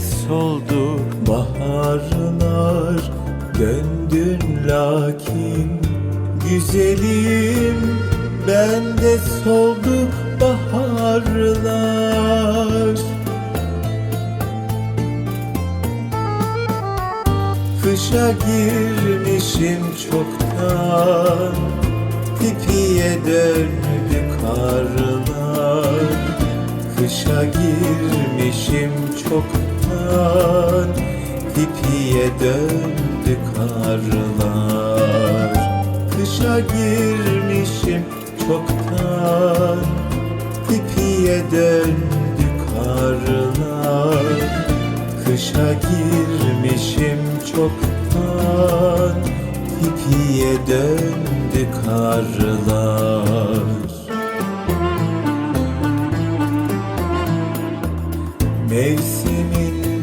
soldu baharlar Döndün lakin güzelim Ben de soldu baharlar. Kışa girmişim çoktan Tipiye döndü karlar. Kışa girmişim çoktan Tipiye döndü karlar. Kışa girmişim çoktan Tipiye döndü karlar. Kışa girmişim çoktan Tipiye döndü karlar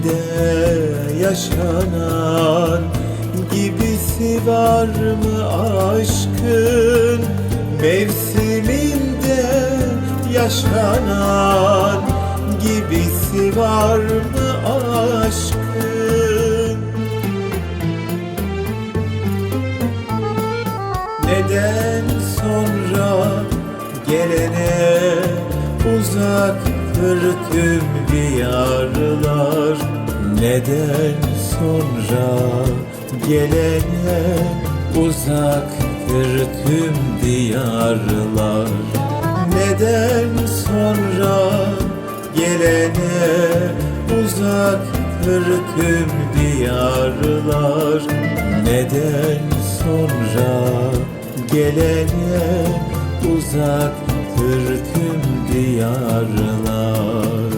Mevsiminde yaşanan Gibisi var mı aşkın? Mevsiminde yaşanan Gibisi var mı aşkın? Neden sonra gelene uzaktır tüm diyarlar Neden sonra gelene uzaktır tüm diyarlar? Neden sonra gelene uzaktır tüm diyarlar? Neden sonra gelene uzaktır tüm diyarlar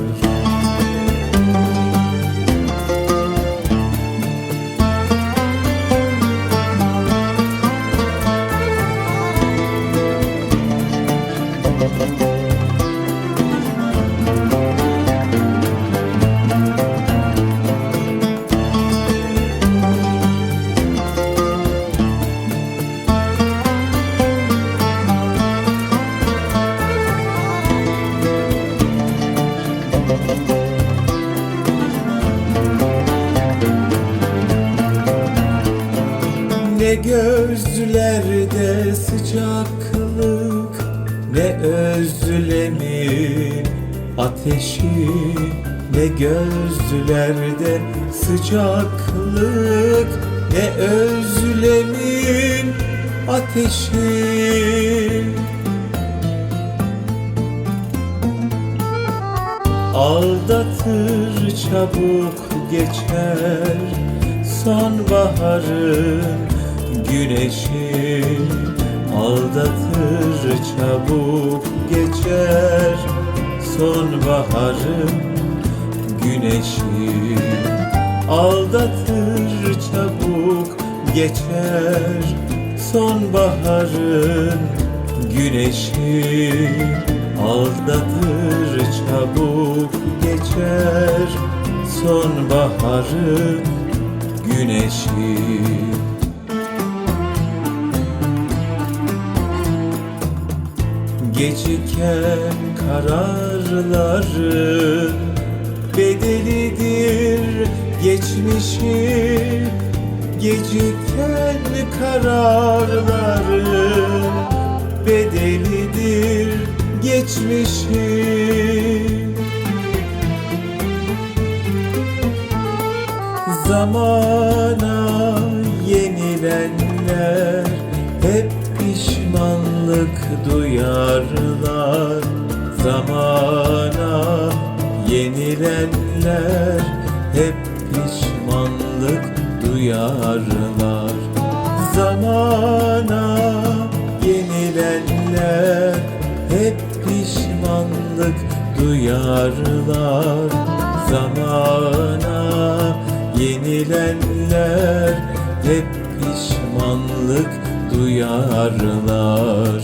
Ne gözlerde sıcaklık Ne özlemin ateşi Ne gözlerde sıcaklık Ne özlemin ateşi. Aldatır çabuk geçer sonbaharın güneşi Aldatır çabuk geçer. Sonbaharın güneşi Aldatır çabuk geçer. Sonbaharın güneşi Aldatır çabuk geçer. Sonbaharın güneşi Geciken kararların bedelidir geçmişi. Geciken kararların bedelidir geçmişi. Zamana yenilenler hep pişmanlık duyarlar Zamana. Yenilenler hep pişmanlık duyarlar Zamana. Yenilenler hep pişmanlık duyarlar Zamana. Yenilenler hep pişmanlık duyarlar